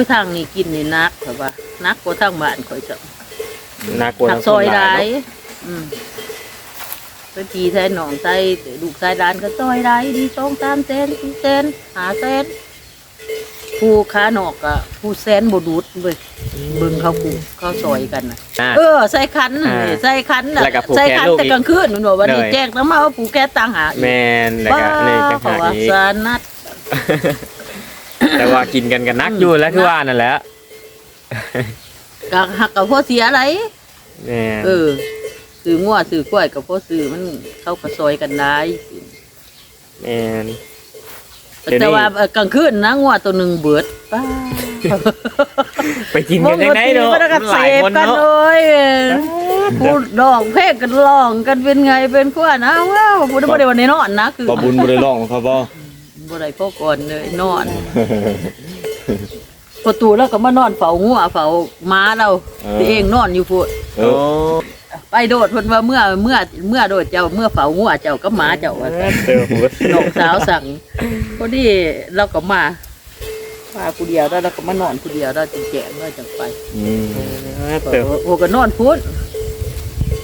ยทางนี้กินนี่นักแบบว่านักกว่าทางบ้านข่อยจะน่ากลัวหัทั้กงซอยคนหลาได้ยเนาะอืมไปทีใส่หนองใส่ลูกใส่ดานก็ซอยได้ดีสองสามเซนสี่เซนหาเซนผู้ค้าหนอกอะผู้แซนบดูดเว้ยเบิ่งเขาผูเขาซอยกันนะ อ่า เออใส่คันน่ะอ่านี่ใส่คันน่ะแล้วก็ผูกใส่แขนคันลูกแต่อีกกลางคืนมันบอกว่านี่เลยแจ้งแล้วมาว่าผูกแกต่างหากแมนแล้วก็เลยจังเพราะหาว่าอีกสานัด แต่ว่ากินกันกันนักอยู่แล้วคือว่านั่นแหละกับหักกับพ่อเสียอะไรแมนเออซื้องัวซื้อกล้วยกับพ่อซื้อมันเข้ากระซอยกันได้แมนเดี๋ยวนี้แต่ว่าเอ่อกลางคืนนะงัวตัวหนึ่งเบิดป้าไปกินกันยังไงเนาะมันก็มันหเสลายพคนกันเนาะเลยพูดร้องเพลงกันร้องกันเป็นไงเป็นขั้วนะว้าวพูดบ่ได้วันนี้นอนนะคือบ่บุญบ่ได้ร้องครับบ่ บ่ได้พอก่อนเลยนอน ประตูแล้วก็มานอนเฝ้างัวเฝ้าม้าเราตัวเองนอนอยู่พูดเอโอ้อไปโดดเพิ่นว่าเมื่อเมื่อเมื่อโดดเจ้าเมื่อเฝ้างัวเจ้าก็หมาเจ้าว่าซั่นเจอหัวน้องสาวสั่งพอดีเราก็มามาผู้เดียวแล้วเราก็มานอนผู้เดียวเราจึงแจ้งเราจังไป อืมเจอโอ้ก็นอนพุ้น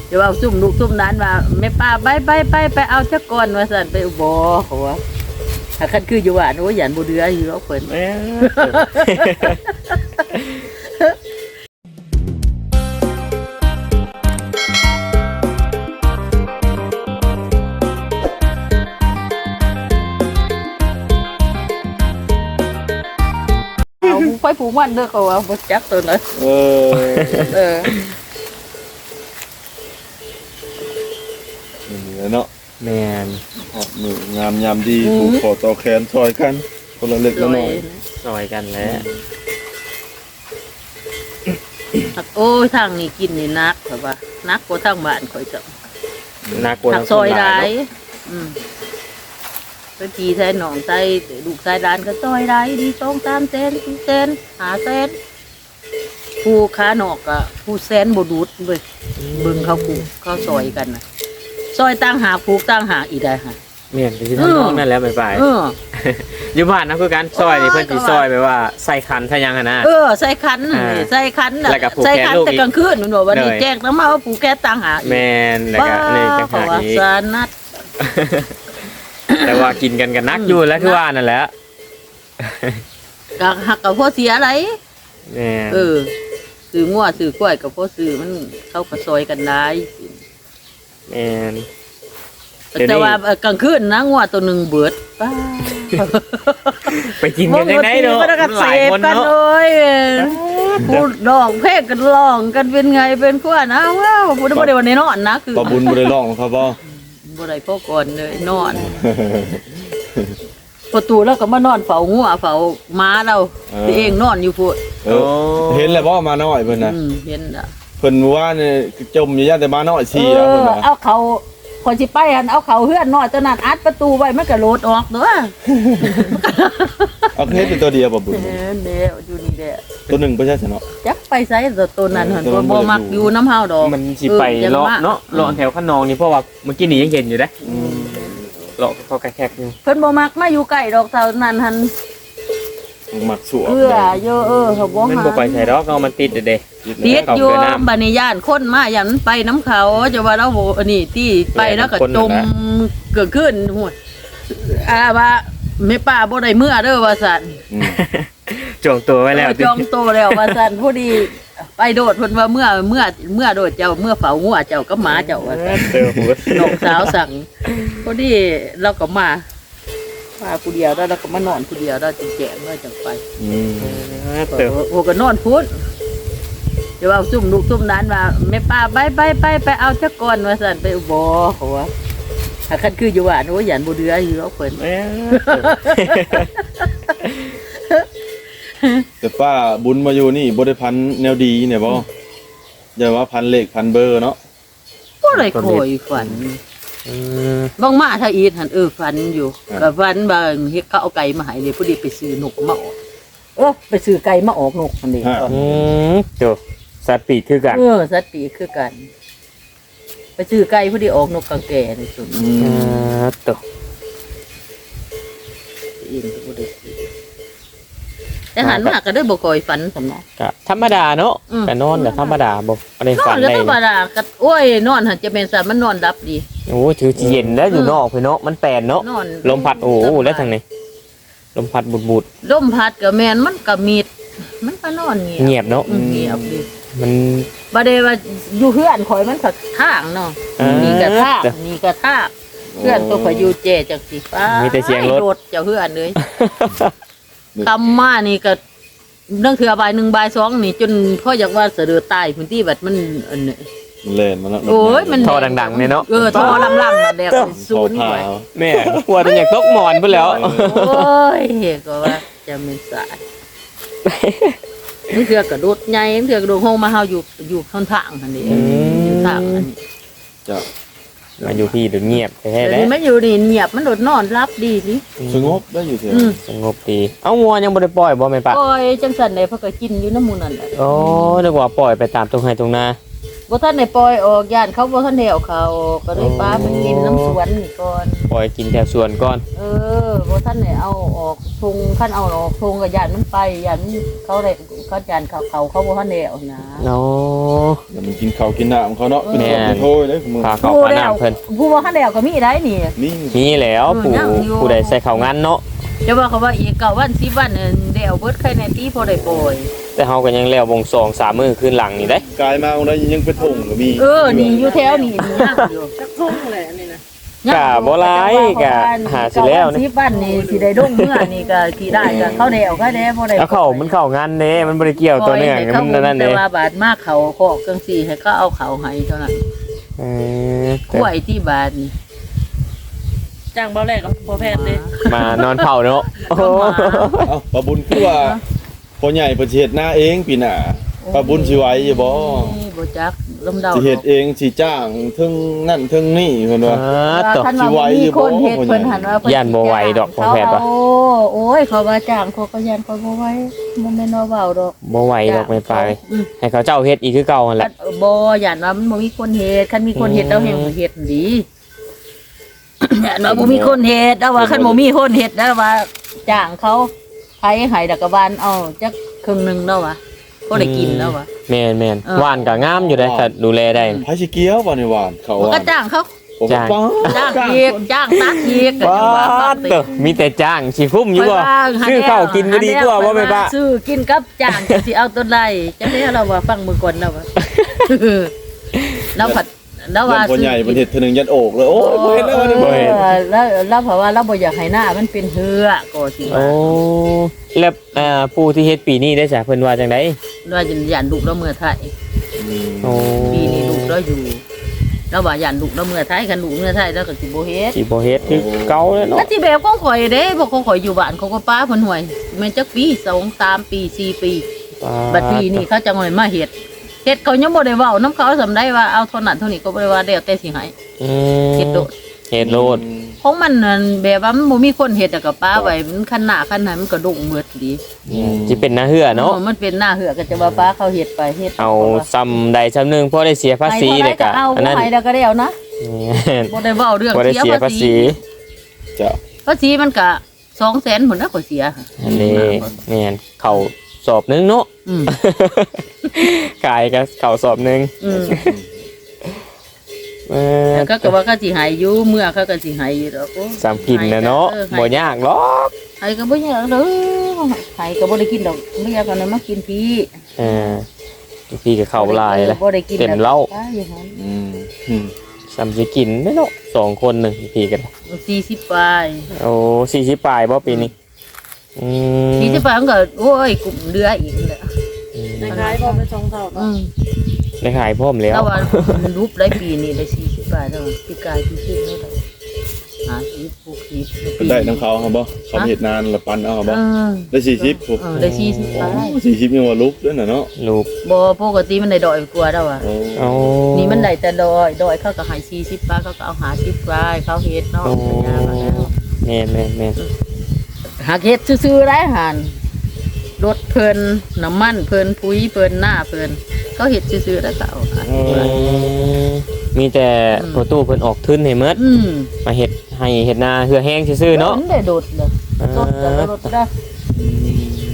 เดี๋ยวเอาซุ่มลูกซุ่มนั้นว่าแม่ป้าไปไปไปไปเอาจักก่อนว่าสั่นไปอุบอเขาว่า ถ้าคันคืออยู่ว่าโอ้ยหยันบ่เดืออยู่แล้วเพิ่นแม่นเอาผูกไปผูกมันเด้อเขาว่าบ่จักตัวนั้นเออเออ นี่เนาะ แมนออกมืองามยามดีผูกคอต่อแขนซอยกัน คนละเล็กลละอน้อยยซอยกันแล้วโอ้ยทางนี้กินนี่นักแบบว่านักกว่าทางบ้านข่อยจะน่ากลัวหัทั้กงซคอนยหลาได้ยเนาะอืมไปทีใส่หนองใส่ลูกใส่ดานก็ซอยได้ดีสองสามเซนสี่เซนหาเซนผู้ค้าหนอกอะผู้แซนบดูดเว้ยเบิ่งเขาผูกเขาซอยกันนะ ซอยตั้งหากผูกตั้งหากอีกได้ค่ะแม่นไปที่น้องๆนั่นแหล้วไปไปเอออยู่บ้านนะคือการซอยนี่เพิ่นสิซอยแบบว่าใส่คันใส่หยังอะนะ เออใส่คันน่ะอ่านี่ใส่คันน่ะแล้วก็ผูกใส่แขนคันลูกแต่อีกกลางคืนมันบอกว่านี่เลยแจ้งแล้วมาว่าผูกแกตั้งหากแมนแล้วก็เลยจังเพราะหาว่าอีกสานัด แต่ว่ากินกันกันนักอยู่แล้วคือว่านั่นแหละกับหักกับพ่อเสียอะไร แม่นเออซื้องัวซื้อกล้วยกับพ่อซื้อมันเข้ากระซอยกันได้ แม่นเดี๋ยวนี้แต่ว่าเอ่อกลางคืนนะงัวตัวหนึ่งเบิดป้าไปกินกันยังไงเนาะมันก็มันหเสลายพคนกันเนาะเลยพูดร้องเพลงกันร้องกันเป็นไงเป็นขั้วนะว้าวพูดบ่ได้วันนี้นอนนะคือบ่บุญบ่ได้ร้องครับบ่ บ่ได้พ่อก่อนเลยนอน ประตูแล้วก็มานอนเฝ้างัวเฝ้าม้าเราตัวเองนอนอยู่พูดเออเห็นแล้วบ่มาน้อยเพิ่นน่ะอืมเห็นอะ เพิ่นว่านี่จมอยู่ย่านแต่มาน้อยเอซี่แล้วเพิ่นอน่ะเอาเขาคนสิไปหันเอาเขาเฮือนน้อยตัวนั้นอัดประตูไว้มันก็โลดออกเด้อเอาเฮ็ดเป็นตัวเดียวบ่บุญเออเด้ออยู่นี่เด้อตัวหนึงบ่ใช่ซะเนาะ จักไปไสตัวตัวนั้นหันเออบ่บ่มักอยู่น้ำเฮาดอกมันสิไปออเลาะอย่มเนาะเลาะแถวขนองนี่เพราะว่าเมื่อกี้นี่ยังเห็นอยู่เด้เลาะเขาแคกๆอยู่เพิ่นบ่มักมาอยู่ใกล้ดอกเท่านั้นหัน หมักสวเอื้อเยอะเออเขาบ่มันหาบ่ไปใส่ดอกเอามันติดเด้ติดเขาอยู่เกินน้ำบัดนี้ย่านคนมาย่านมันไปน้ำเขาจะว่าเราบ่อันนี้ที่ไปแล้วก็คนจนั่นมแหละเกิดขึ้นหัวอ่าว่าแม่ป้าบ่ได้เมื่อเด้อว่าซั่นอืมจองตัวไว้แล้วเออจองโตแล้วว่าซั่นพอดีไปโดดเพิ่นว่าเมื่อเมื่อเมื่อโดดเจ้าเมื่อเฝ้างัวเจ้าก็หมาเจ้าว่าซั่นเจอหัวน้องสาวสั่งพอดีเราก็มา มาผู้เดียวแล้วเราก็มานอนผู้เดียวเราจึงแจ้งเราจังไปอืมเจอโอ้ก็นอนพุ้นเดี๋ยวเอาซุ่มลูกซุ่มนั้นว่าแม่ป้าไปไปไปไปเอาจักก่อนว่าสั่นไปอุบอเขาว่าถ้าคันคืออยู่ว่าโอ้ยหยันบ่เดืออยู่แล้วเพิ่นแม่นแต่ป้าบุญมาอยู่นี่บ่ได้พันแนวดีเนี่ยบ่อย่าว่าพันเลขพันเบอร์เนาะบ่ได้คอยฝันอืม บางมาถ้าอีทหันเออฝันอยู่ก็ฝันบางเฮ็ดเขาเอาไก่มาให้เลยพอดีไปซื้อนกมาออกเออไปซื้อไก่มาออกนกมันนี่ฮะอืมจบสัตว์ปีกคือกันเออสัตว์ปีกคือกัน ไปซื้อไก่พอดีออกนกกางแก่ในสุดอือืมมตกเองก็บ่ได้ซื้อ แต่หันมาก็ได้บ่ค่อยฝันสำนักก็ธรรมดาเนาะอืม ก็นอนก็ธรรมดาบ่บ่ได้นอฝันนก็ได้ธรรมดาก็โอ้ยนอนหันจะเป็นสัตว์มันนอนดับดี โอ้ถือสิเย็นแล้วอยู่นอกพี่เนาะมันแปลนเนาะนอนลมพัดโอ้โหแล้วทางนี้ลมพัดบุดลมพัดก็แม่นมันก็มีดมันก็นอนเงียบๆเงียบเนาะอืมเงียบดิมัน บ่ได้ว่าอยู่เฮือนข่อยมันก็ทางเนาะอ่านี่นี่ก็ทางนี่ก็ทางเพื่อนตัวข่อยอยู่เจจังสิฟ้ามีแต่เสียงรถรถ เจ้าเฮือนเลย คำมานี่ก็เรื่องเถื่อบ่ายหนึ่งบ่ายสองนี่ จนพ่ออยากว่าเสะเดือตายพื้นที่บัดมันอันนี้มันแล่นมาแล้วโอ้ยมันท่อดังๆเนี่ยเนาะเออท่อลำๆมาแดกศูนย์เขาไว้พาแม่กลัวจะอยากตกหมอนพุ่นแล้วโอ้ยก็ว่าจะเป็นสายนี่เถื่อกระโดดใหญ่เถื่อกระโดดห้องมาเฮาอยู่อยู่ทางทางอันนี้อืมอยู่ทางอันนี้จะ มาอยู่พี่ดูเงียบแท้แต่ๆแล้วนี่มันอยู่นี่เงียบมันโดดนอนรับดีสิสงบได้อยู่เถอะอืมสงบดี เอ้างัวยังบ่ได้ปล่อยบ่แม่นปะโอ้ยจังสันเลยเพิ่นก็กินอยู่น้ำหมูนั่นแหละ โอ้นึกว่าปล่อยไปตามตรงไห้ตรงนา บ่ทันได้ปล่อยออกย่านเขาบ่ทันได้เอาเขาก็เลยป้าไปกินน้ำสวนนี่ก่อน ปล่อยกินแถวสวนก่อน เออบ่ทันได้เอาออกทงคันเอาออกทงก็ย่านมันไปย่านมันเขาได้เขาย่านเขาเขาเขาบ่ทันได้เอานะเนาะเดี๋ยวมันกินข้าวกินน้ำเขาเนาะเป็นแม่ของเป็นโทยเลยมึงพาเข้าพาน้ำเพิ่นผู้บ่ทันได้เอาก็มีได้นี่ นี่ มีแล้วผู้เออยังอยู่ผู้ใดใส่ข้าวงานเนาะ จะว่าเขาว่าอีกเก้าวัน10วันเนี่ยได้เอาเบิดไข่ในตีพอได้ปล่อย แต่เฮาก็ยังแล้ววงสองสามมื้อคืนหลังนี่เด้กายมาของได้ยังเป็นถงก็มีเออนี่อยู่แถวนี่มีย่างอยู่จักทุ่งเลยอันนี้นะกะบ่หลายกะหาสิแล้วนี่นี่10วันนี่สิได้ดงเมื่อนี่ก็สิได้ก็เขาได้เอาก็ได้บ่ได้แล้วเข้ามันเข้างานเด้มันบ่ได้เกี่ยวตัวเนื่องมันนั่นแต่เด้ว่าบาดมากเขาขอกจังซี่ให้เขาเอาเขาให้เท่านั้นเออกล้วยที่บาดนี่ จ้างเบาแรกกับพอแพทย์เลยมานอนเผาเนาะโอ้โหเอ้าปลาบุญคือว่าพ่อใหญ่เพิ่นสิเฮ็ดหน้าเองปีหน้าปลาบุญสิไหวอยู่บ่นี่บ่จักลำเดาสิเฮ็ดเองสิจ้างเทึงนั่นเทึงนี่เพิ่นว่า อ่าตกคันสิว่าไหวบ่อยู่มีบ่คนเฮ็ดเพิ่นหันว่าเพิ่นย่านบ่ไหวดอกเขาบ่แพทย์ว่ะเอาโอ้ยเขาว่าจ้างเขาก็ย่านเขาบ่ไหวบ่แม่นว่าเว้าดอก บ่ไหวดอกไม่ไปอืม ให้เขาเจ้าเฮ็ดอีกคือเก่าหั่นแหละ บ่ย่านว่ามันบ่มีคนเฮ็ดคันมีคนเฮ็ดแล้วแฮงเฮ็ดดี ย่านว่าบ่มีคนเฮ็ดแล้วว่าคันบ่มีคนเฮ็ดแล้วว่าจ้างเขาไผให้ดักกะบาลเอาจักครึ่งหนึงแล้ววะก็ได้กินแล้ววะแม่นแม่นเออ หวานก็งามอยู่ได้ถ้าดูแลได้ ไผสิเกี่ยวบ่นี่หวานเขามันว่าก็จ้างเขาผมจ้าง ป้าจ้างอีกจ้างตัดอีกว้าดเด้อมีแต่จ้างสิคุ้มอยู่บ่ซื้อข้าวกินก็ดีกว่าบ่แม่ป้าซื้อกินกับจ้างจะสิเอาตัวใดจะได้เราว่าฟังมือก่อนแล้ววะแล้วผัด แล้วว่าพ่อใหญ่เพิ่นเฮ็ดเทื่อนึงยันโอกเลยโอ้ยบ่เห็นแล้วบ่บ่เห็นเห็นแล้วแล้วเพราะว่าเราบ่อยากให้หน้ามันเป็นเหือก็สิโอ้ว่าแล้วเอ่อผู้ที่เฮ็ดปีนี้ได้จ้ะเพิ่นว่าจังได๋ว่าจะย่านลูกเราเมื่อไทยโอ้ปีนี้ลูกเราอยู่เราว่าย่านลูกเราเมื่อไทยคันลูกเมื่อไทยแล้วก็สิบ่เฮ็ด สิบ่เฮ็ดคือเก่าแล้วแล้เนาะวที่แบบของข่อยเด้บอกของข่อยอยู่บ้านเขาก็ป้าเพิ่นห่วยแม่นจักปีสองสามปีสี่ปี บัดปีนี้เขาจะงอยมาเฮ็ด เฮ็ดเขายังบ่ได้เว้านํเขาสำได้ว่าเอาเท่านั้นเท่านี้ก็บ่ได้ว่าแล้วแต่สิให้อืมเฮ็ดโดดเฮ็ดโลดของมันนั่นแบบว่ามันบ่มีคนเฮ็ดอะก็ป้าไว้มันคันหน้าคันไหนมันก็ดงเบิดดีสิเป็นหน้าเหือเนาะออมันเป็นหน้าเหือก็จะว่าป้าเขาเฮ็ดไปเฮ็ดเอาซ้ำใดซ้ำหนึงพอได้เสียภาษีให้เด้เท่าก็ใดเอาอันบ่นั้นให้แล้วก็ได้เอานะแม่นบ่ได้เว้าเรื่องบ่ได้เสียภาษีจะภาษีมันก็200,000พุ่นนะก็เสียอันนี้แม่นเข้า สอบหนึงเนาะอืมกายก็เข้าสอบหนึงอืมเออแล้วก็ก็ว่าก็สิให้อยู่เมื่อเขาก็สิให้อยู่ดอกโอ้สามกินนะเนาะออให้บ่ยากหรอกไห้ก็บ่อยากเด้อไห้ก็บ่ได้กินดอกไม่อยากเอานมากินพี่เออพี่ก็เข้าหลายแล้วบ่ได้กินเต็มเหล้าป้อย่างนั้นอืมอืมสามสิกินไม่เนาะสองคนหนึ่งพี่กัน40ปลายโอ้สี่สิบปลายบ่ปีนี้ อืม40ปลายมันก็โอ้ยกลุ่มเรืออีกนั่นแหละในขายพอไปสองเท่าอืเนาะมได้ขายพร้อมแล้ว แต่ว่ารูปได้ปีนี้ได้40ปลายแล้วพี่กายที่ชื่อนี่ได้หาสิบหกสิบเพิ่นได้นํเขาครับบ่เขาเฮ็ดนานละปันเอาครับบ่เออได้40ผมเออได้40ปลาย40ยังว่าลุกด้วยน่ะเนาะลูกบ่ปกติมันได้ดอยกว่าแล้วอะ โอ้โอ้นี่มันได้แต่ดอยดอยเขาก็ให้40ปลายเขาก็เอาหา10ปลายเขาเฮ็ดเนาะโอ้ยากแล้วแม่นแม่นแม่น หากเฮ็ดซื่อๆได้หันรถเพิ่นน้ำมันเพิ่นปุ๋ยเพิ่นหน้าเพิ่นเขาเฮ็ดซื่อๆแล้วก็เอาหาอืมมีแต่ประตูเพิ่นออกทุนให้หมดอืมมาเฮ็ดให้เฮ็ดนาเหือแห้งซื่อๆเนาะมันได้โดดเลยอ่ารถแต่ละรถได้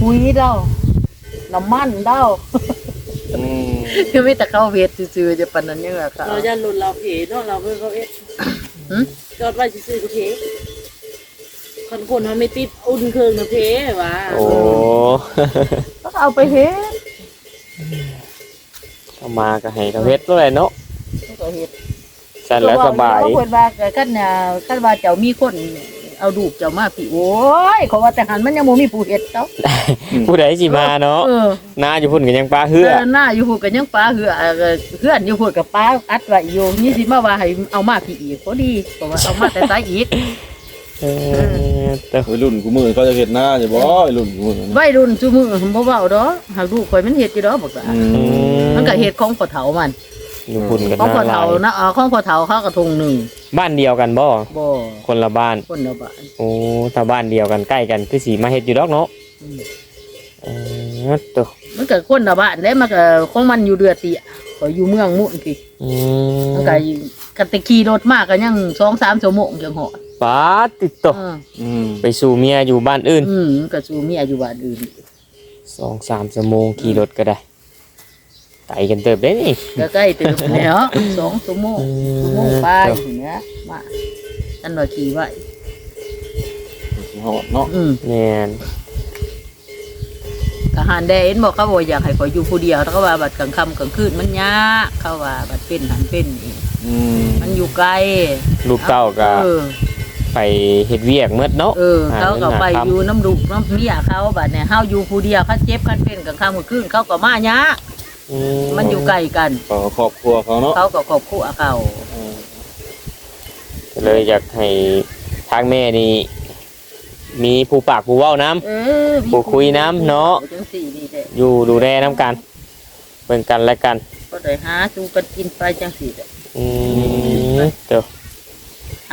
ปุ๋ยเด้าน้ำมันเด้าอืมคือไม่แต่เข้าเวทซื่อๆจะปานนั้นยังไงค่ะเรายันหลุดเราเพเนาะเราเพิ่นเขาเอ็ดหึ จอดไว้ซื่อๆก็เพ คนคนเขาไม่ติดอุ่นเครื่องนะเพว่าโอ้ ก็เอาไปเฮ็ดเข้ามาก็ให้เขาเฮ็ดด้วยเนาะก็เฮ็ดสั่นแล้วสบาย เขาเพิ่นว่าก็คันน่ะคันว่าเจ้ามีคนเอาดูกเจ้ามาพี่โอ้ยเขาว่าแต่หันมันยังบ่มีผู้เฮ็ดเจ้าผู้ใดสิมาเนาะเออนาอยู่พุ่นก็ยังปลาเฮือเออหน้าอยู่พูดกันยังป้าเหือเออเพื่อนอยู่พูดกับป้าอัดไว้อยู่นี่สิมาว่าให้เอามาพี่อีกพอดีเพราะว่าเอามาแต่สายอีก เออ แต่วัยรุ่นกูมือเขาจะเห็นหน้าอย่าบ่วัยรุ่นกูมือนะวัยรุ่นซุมือบ่เว้าดอกหากลูกข่อยมันเฮ็ดอยู่ดอกบอกว่าอือืมมันก็เฮ็ดของพ่อเฒ่ามันอยู่พุ่นกันของพ่อหลาเฒ่ายนะเอาของพ่อเฒ่าเขาก็ทงหนึงบ้านเดียวกันบ่บ่คนละบ้าน คนละบ้านโอ้ถ้าบ้านเดียวกันใกล้กันคือสีมาเฮ็ดอยู่ดอกเนาะอืมเออตัวมันก็คนละบ้านเด้มันก็ของมันอยู่เดือเตียข่อยอยู่เมืองมุ่นพี่อืมันมก็กันแต่ขี่รถมาก็ยัง2-3ชั่วโมงจังฮอด ปาดติดตกเอออืมไปสู่เมียอยู่บ้านอื่นอืมมันก็สู่เมียอยู่บ้านอื่นสองสามชั่วโมงขี่รถก็ได้ไกลกันเติบได้นี่ ก็ใกล้ตื่นแล้วสองชั่วโมงอืชั่วโมงมไปอย่างเงี้ยมาอันว่าขี่ไว้หอดเนาะอืมแม่นทหารแดนบอกเขาบอกอยากให้ขอยอยู่ผู้เดียวแล้วก็ว่าบัดกลางค่ำกลางคืนมันยากเขาว่าบัดเป็นหันเป็นนี่อืมมันอยู่ไกลลูกเต้าก็เออ ไปเฮ็ดเวียกเมื่อเนาะเออ เขาก็ไปหาเงินหาคำอยู่น้ำดุกน้ำเมียเขาบัดเนี่ยเฮาอยู่ผู้เดียวเขาเจ็บเขาเป็นกลางค่ำกลางคืนเขาก็มายากอืมันอยู่ไกลกันขอครอบครัวเขาเนาะเขาก็ครอบครัวเขาอืมก็เลยอยากให้ทางแม่นี่มีผู้ปากผู้เว้าน้เออมีผู้คุยน้ำเนาะจังสี่นี่แหละำอยู่ดูแลน้ำกันเบิ่งกันและกัน ก็ได้หาจูกันกินไปจังสี่แหละอืมเดี๋ยวห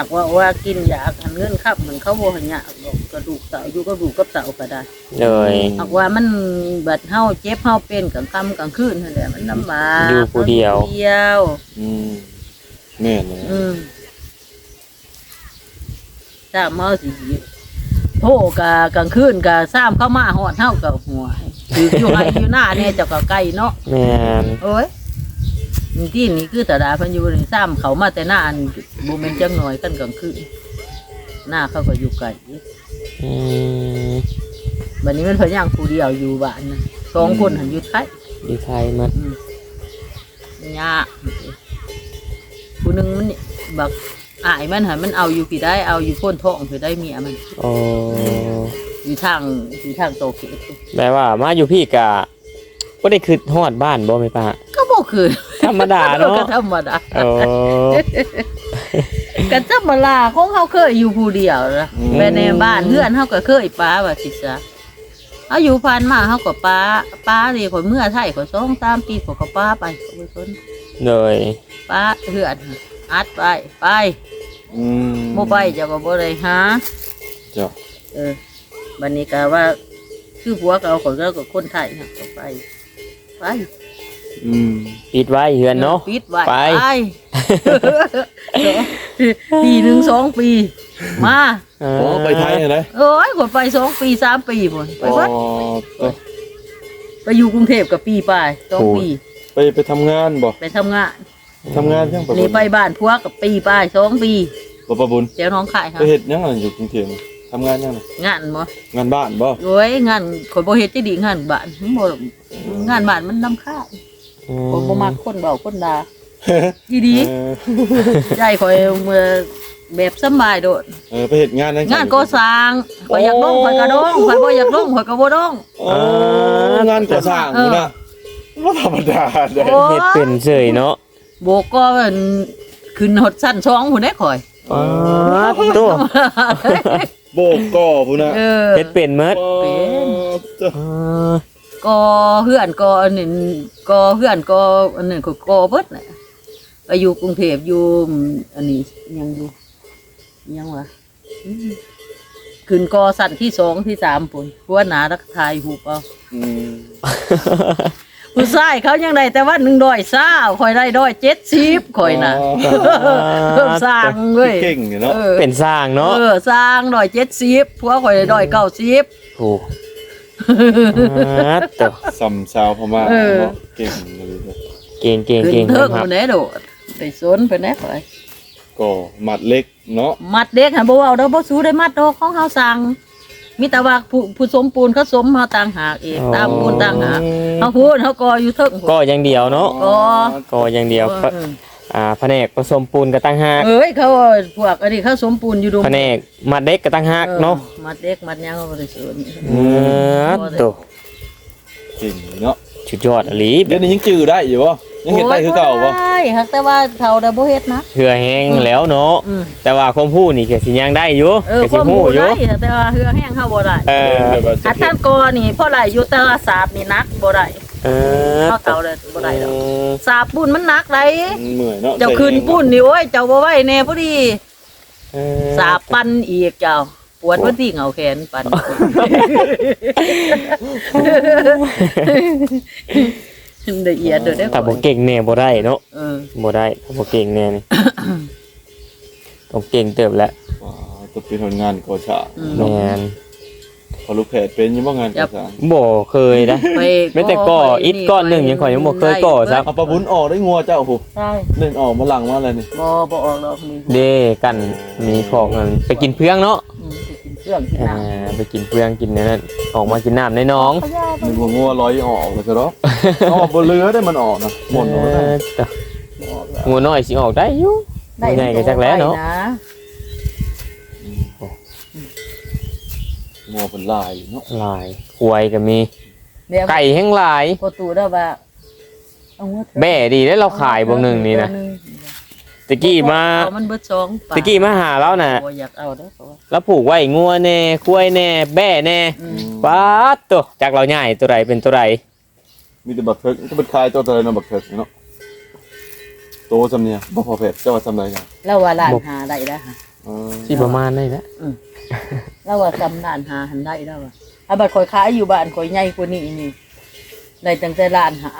ากว่าว่ากินอยากหันเงินครับเหมือนเขาโบหันยากบอกกระดูกเต่าอยู่กระดูกกับเต่าก็ได้เลยหากว่ามันบัดเฮาเจ็บเฮาเป็นกลางค่ำกลางคืนนั่นแหละมันลำบากอยู่ผู้เดียวเดียวอืมแม่นเลยอืมถ้าเมาสิโทษกะกลางคืนกะซ้ำเข้ามาหอดเฮากับหัวถืออยู่ไห้อยู่หน้าเนี่ยเจ้าก็ไกลเนาะแม่นโอ้ย นี่ที่นี่คือตาดาเพันอยู่นี่ซ้ำเขามาแต่หน้าอันบ่แม่นจังหน่อยกันกลางคืนหน้าเขาก็อยู่ไกลอืมบัดนี้มันเพนย่างผู้เดียวอยู่บ้านนะสองคนหันอยู่ไทยดีไทยมันอืมยากผู้หนึงมันบักอายมันหันมันเอาอยู่พี่ได้เอาอยู่พ้นท้องพี่ได้เมียมัน โอ้อยู่ทางอยู่ทางโตเกตแปลว่ามาอยู่พี่กะก็ได้คือฮอดบ้านบ่ไหมป้าก็บ่คือ ธรรมดาเนาะก็ธรรมดาโอ้ก็ธรรมดาของเขาเคยอยู่ผู้เดียวนะแม่ในบ้านเพื่อนเขาก็เคยป้าว่าสิจ้ะเอาอยู่ผ่านมาเขาก็ป้าป้าเลยคนเมื่อไทยคนสองสามปีเขาก็ป้าไปเขาไปสนเลยป้าเพื่อนอัดไปไปอืมโมไปเจ้าก็บ่ได้หาเจ้าเออบันนี้ก็ว่าคือผัวเก่าของเรากับคนไทยนะก็ไปไป อืมปิดไว้เฮือนเนาะ ปิดไว้ไป ปีหนึ่งสองปี มาเออ๋อไปไทยเหรอโอ้ยคนไปสองปีสามปีหมดไปอ๋อวัดเอ้ยไปอยู่กรุงเทพกับปีไปสองปีไปไปทำงานบ่ไปทำงานทำงานยังปะบุนี่ญไปบ้านผัวกับปีไปสองปีบ่ปะบุญเจ้าน้องขายครัไปเฮ็ดยังไงอยู่กรุงเทพทำงานยังไงงานบ่งานบ้านบ่โอ้ยงานคนบ่เฮ็ดจะดีงานบ้านบ่งานบ้านมันนำค่าญ อืคนบ่มักคนเบาคนด่าดีดีเออใจคอยเมื่อแบบสำบายโดดเออไปเฮ็ดงานยังไงานก่อสร้างคอยอยากลงคอยก็ลงคอยบ่อยากลงคอยก็บ่ลงอ๋องานก่อสร้างนี่นะบ่ธรรมดาเด้อโอ้ เฮ็ดเป็นเฉยเนาะโบกก็เป็นขึ้นหดสั้นสองพุ่นได้คอย อ๋อตัวโบกก่อพุ่นน่ะเออเฮ็ดเป็นเมดเป็นเจ้าอ๋อ ก็เฮือนก็อันนี้ก็เฮือนก็อันนั้นก็ก็เบิดน่ะไปอยู่กรุงเทพอยู่อันนี้ยังอยู่ยังวะอืมขึ้นกอสั้นที่สองที่สามปุ่นหัวหนารักทายหูปเอาอืมผู้ชายเขายังได้แต่ว่าหนึ่งดอยเศร้าคอยได้ดอยเจ็ดสิบคอยนะเพิ่มสร้างเว้ยเก่งอยู่เนาะเออเป็นสร้างเนาะเออสร้างดอยเจ็ดสิบผัวคอยได้ดอยเก้าสิบโอ้ อ่าตัวซ้ำชาวพม่าเออ เนาะเก่งเลยเด้อเก่งเก่งขึ้เก่งนเทิงครับคนไหนโดดไปสนไปไหนข่อยก็หมัดเล็กเนาะมัดเด็กหันบ่เว้าดอกบ่สู้ได้มัดดอกของเฮาสั่งมีแต่ว่าผู้ผู้สมปูนเขาสมเฮาต่างหากเองตามปูนต่างหากเฮาพูดเฮาก็อยู่เทิงก็อย่างเดียวเนาะก็ ก็อย่างเดียวเออ อ่าแผนกผสมปูนกับตั้งหากเอ้ยเขาพวกอันนี้เขาสมปูนอยู่ดงแผนกมัดเด็กกับตั้งหากเนาะออมัดเด็กมัดหยังเขาบ่ได้สนเออตัวเก่งเนาะสุดยอดอหลีเดี๋ยวนี้ยังจื้อได้อยู่บ่ยังเห็นได้คือเก่าบ่ใช่ครับแต่ว่าเขาได้บ่เฮ็ดนะเหือแห้งแล้วเนาะอืมแต่ว่าความพูดนี่ก็สิยังได้อยู่เออก็คสิวามฮู้รู้อยู่ได้แต่ว่าเฮือแห้งเข้าบ่ได้เออแบบว่าอันท่านกอนี่เพราะอะไรอยู่แต่ละศาสตร์นี่นักบ่ได้ เออเข้าเตาเลยบ่ได้ดอกเออสาบปุ้นมันนักได้เมื่อยเนาะเจ้าคืนปุ้นนี่โอ้ยเจ้าบ่ไหวแน่พอดีเออสาบปันอีกเจ้าปวดวันที่เหงาแขนปัน ละเอียดเด้อได้อถ้าบ่เก่งแน่บ่ได้เนาะเออบ่ได้ถ้าบ่เก่งแน่นี่ ต้องเก่งเติบแหละว้าวตัวเป็นผลงานก่อฉากอืม แม่นพ อลูกแพทย์เป็นอยังบ่งานก่อฉากบ่เคยนะไปไม่แต่ก่ออิฐก้อนหนึ่งยังข่อยยังบ่เคยก่อซักเอาปลาบุญออกได้งัวเจ้าโอ้โหใช่เล่นออกมาหลังมาอะไรนี่บ่บ่ออกหรอกมีเด้กันมีของกันไปกินเพื่องเนาะอืมไปกินเครื่องกินอ่าน้ำไปกินเพื่องกินนั่นออกมากินน้ำในหน้องเขาย่าไปนึกว่างัวลอยออกเลยซะเนาะออกบนเรือได้มันออกนะหมดออกได้เออแต่ออกแล้วงัวน้อยสิออกได้อยู่ได้ใหญ่ก็จักแล้วเนาะ ได้ งัวเป็นลายเนาะหลายควายก็มี เดี๋ยวไก่แห้งหลายประตูได้ว่าเอาหัวเถอะแบ่ดีได้เราขายบ่หนึงนี่นะ ตะกี้มาเอมันเบิดสองปลาตะกี้มาหาเราน่ะ บ่อยากเอาเด้อเขาว่าแล้วผูกไว้งัวแน่ควายแน่ แบ่แน่อืมป๊าดตัวจากเราใหญ่ตัวใดเป็นตัวใดมีแต่บักเทิกก็เป็นคายตัวอะไรเนาะบักเทิกเนาะโตสำเนียงบ่พอเพชรเจ้าว่าสำไรกันเราว่าร้านหาได้แล้วค่ะเออที่ประมาณนี้แหละ เราว่าจำร้านหาหันได้แล้วว่าถ้าบัดข่อยขายอยู่บ้านข่อยใหญ่กว่านี้นี่ได้ตั้งแต่ร้านหา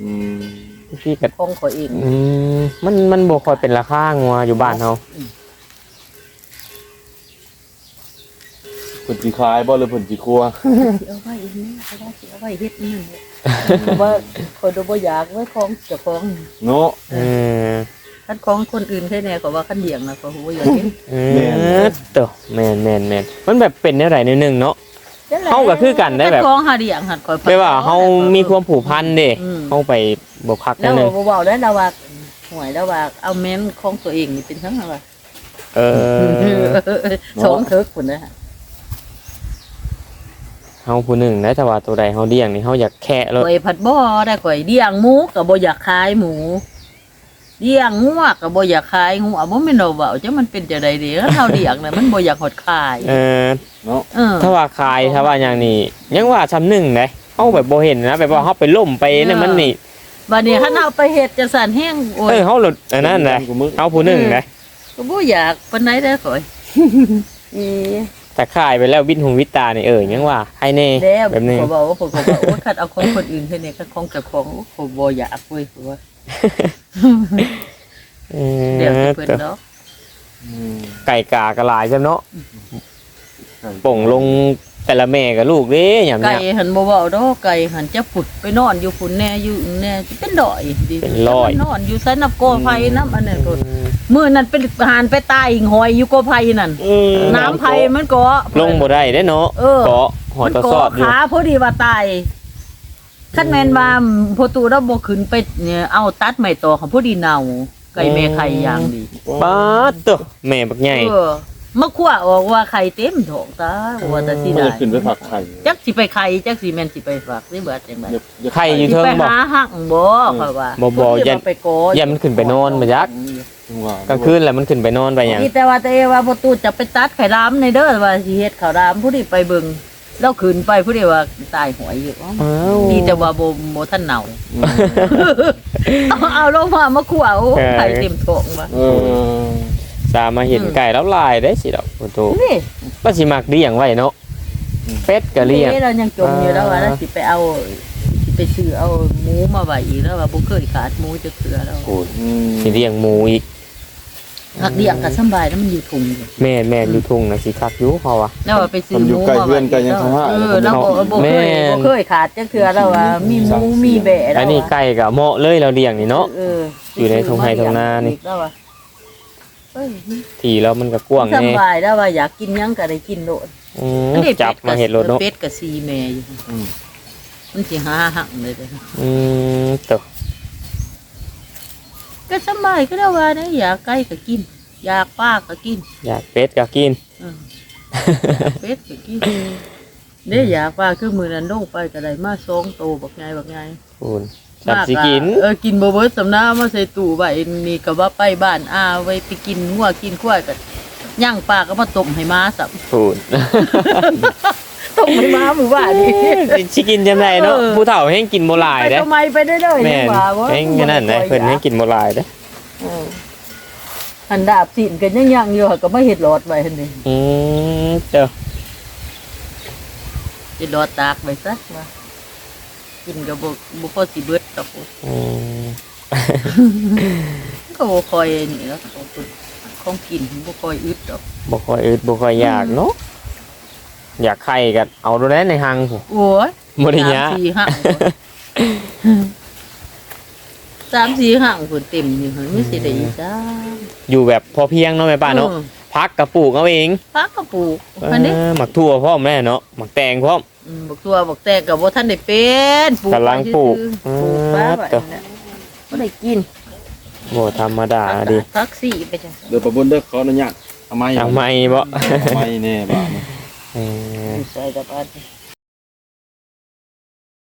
อืมที่กัของข่อยเองอืมมันมันบ่ค่อยเป็นราคางัวอยู่บ้านเฮาเพิ่นสิคายบ่หรือเพิ่นสิครัวสิเอาไว้อีกนี่เอาไว้สิเอาไว้เฮ็ดนี่นแหละเพราะว่าข่อยดูบ่อยากไว้ของเจ้าของเนาะเออ คันของคนอื่นแค่แน่ก็ว่าคันเลี้ยงนะก็บ่อยากเฮ็ดเออตัวแม่นแม่นแม่นมันแบบเป็นแนวใดแนวหนึงเนาะ เฮาก็คือกันได้แบบ คัของหาเลี้ยงหัดข่อยแปลว่าเฮามีความผูกพันเด้อืม เฮาไปบ่พักแล้นั่วนนึงบ่เว้าแล้วเราว่าหวยแล้วว่าเอาแม่นของตัวเองนี่เป็นทั้งอะไรเออ สองเถิกพุ่นนะฮะเฮาผู้หนึงนะแต่ว่าตัวใดเฮาเลี้ยงนี่เฮาอยากแคะเลยข่อยผัดบ่ได้ข่อยเลี้ยงหมูก็บ่อยากขายหมู เลี้ยงงัวก็บ่อยากขายงัวบ่แม่นเอาเว้าจังมันเป็นจังได๋เด้อเฮาเลี้ยงน่ะมันบ่อยากหดขายเออเนาะเออถ้าว่าขายถ้าว่าอย่างนี้ยังว่าซ้ำหนึงเด้เฮาแบบบ่เห็นนะแบบว่าเฮาไปล่มไปนั่นมันนี่บัดนี้คันเอาไปเฮ็ดจังซั่นแห้งโอ้เอยอเฮาหลุดอันนั้นแหละกูมึงเฮาผู้หนึงเด้ก็บ่อยากปานใดเด้อข่อยอีแต่ขายไปแล้ววินหูวิตานี่เออยังว่าให้แน่แล้วแบบนี้ข่อยบอกว่าผมก็บอกโอ้ยคันเอาของคนอื่นเฮ็ดเนี่ยคันของเจ้าของโอ้ข่อยบ่อยากเว้ยข่อยว่า เอเดี๋ยวสิอเพิ่นเนาะอืมไก่กากระลายใช่เนาะใช่ป่งลงแต่ละแม่กับลูกเด้หยำไก่เนี่ยหันบ่เว้าดอกไก่หันจะผุดไปนอนอยู่ฝุ่นแน่อยู่อื่นแน่สิเป็นดอยดีเป็นร้อยนอนอยู่ไสน้ำโกไผน้ำอันนั้นพุ่นมื้อนั้นเป็นหานไปตายหิงหอยอยู่โกไผนั่นเออน้ำไผมันก็ ลงบ่ได้ได้เนาะเออ เกาะหอมันตะก็ซอดอยู่ขาพอดีว่าตาย คันแม่นว่าพอตูเราบ่ขึ้นไปเนี่ยเอาตัดไม้ตอของพอดีเน่าไก่แม่ไข่อย่างดีป๊าดตัวแม่บักใหญ่เออมาคั่วออกว่าไข่เต็มท้องตาว่าแต่สิมันได้จะขึ้นไปผักไข่จักสิไปไข่จักสิแม่นสิไปฝากสิเบิดจังไดอย่าอย่าไข่อยู่สิเทิงไปบ่หาหักบ่ค่อยว่าบ่บ่เพิ่นยันสิว่าไปโกยันมันขึ้นไปนอนมายักจังหวะกลางคืนแล้วมันขึ้นไปนอนไปหยังนี่แต่ว่าแต่ว่าบ่ตูจะไปตัดไข่รามในเด้อว่าสิเฮ็ดข้าวรามผู้ที่ไปเบิ่ง แล้วขึ้นไปผู้ที่ว่าตายหวยอยู่อ๋ออ้าวดีแต่ว่าบ่บ่ทันเน่าอืมเอาเอาลงมามาคั่วโอ้ไข่เต็มท้องว่ะเออสามาเห็นไก่แล้วลายได้สิดอกโอ้โตนี่ก็สิมักเลี้ยงไว้เนาะเป็ดก็เลี้ยงนี่เรายังจมอยู่แล้วว่าอ่าแล้วสิไปเอาสิไปซื้อเอาหมูมาไว้อีกแล้วว่าบ่เคยขาดหมูจะเถื่อแล้วโอ้ยอืมสิเลี้ยงหมูอีก หักเดียงก็สำบายแล้วมันอยู่ถุงอยู่แม่นแม่นอยู่ทุ่งน่ะสิคักอยู่เพราะว่า แล้วว่าไปซื้อมันหอยู่มูใกล้มาเพื่อนใกล้ยังข้างห้าเออแล้วบ่บ่แม่เคยนบ่เคยขาดจักเทื่อแล้วว่ามีหมูมีแบะแล้วอันนี้ว่าไก่กับเหมาะเลยเราเลี้ยงนี่เนาะ เอออยู่ในทุ่งไร่ทุ่งนานี่ แล้วว่าเอ้ยทีแล้วมันก็กว้างสแน่บายแล้วว่าอยากกินหยังก็ได้กินโลด อืมจับมาเห็ดรถเนาะเป็ดกับซีแม่อยู่อืม มันสิหาหักเลยเด้ออืมตัว ก็สบายก็ได้ว่านะอยากไก่ก็กิน อยากป้าก็กินอยากเป็ดก็กินเอออยากเป็ดก็กินเนี่ยอยากป้าคือมือนั้นลงไปก็ได้มาสองโตบักไงบักไงคุณจับสิกินเออกินบ่เบิดสำนามาใส่ตู้ไว้นี่ก็ว่าไปบ้านอาไว้ไปกินงัวกินควายก็ย่างปลาก็มาต้มให้ม้าสับคุณ ต้มให้ม้าหมู่บ้านนี่สิกินจำได้เนาะเออผู้เฒ่าแห้งกินโมลายไปเด้ทำไมไปได้เลยแม่นว่าว่าแห้งนั่นนะเพิ่นแห้งกินโมลายเด้อเอออันดาบสินกันยังยังอยู่ก็ไม่เห็ดหลอดไว้หั่นนี่อืมเด้อเห็ดหลอดตากไว้ซะว่ากินก็บ่บ่พอสิเบิดดอกอืมก็บ่ค่อยนี่แล้วของกินของกินบ่ค่อยอึดดอกบ่ค่อยอึดบ่ค่อยอยากเนาะ อยากไข่กันเอาดูแลในหังผู้โอ้ยบ่ได้ยะสามสี่ห้างสามสี่ห้างผลเต็มอยู่หั่นไม่สิได้อีกจ้าอยู่แบบพอเพียงเนาะแม่ป้าเนาะออพักกับปลูกเอาเองพักก็ปลูกอันนี้เออหมักทั่วพร้อมแม่เนาะหมักแตงพร้อมอืมบอกตัวบอกแต่กับว่าท่านได้เป็นปลูกกำลังปลูกไปซื่อๆปลูกป้าอืมไปเด้อนั่นแหละบ่ได้กินบ่ธรรมดาดิพักสี่ไปจังเดี๋ยวประบุญเด้อขออนุญาตทำไมทำไมบ่ ทำไมแน่บ้าดนี้เออ ใส่ตะปาด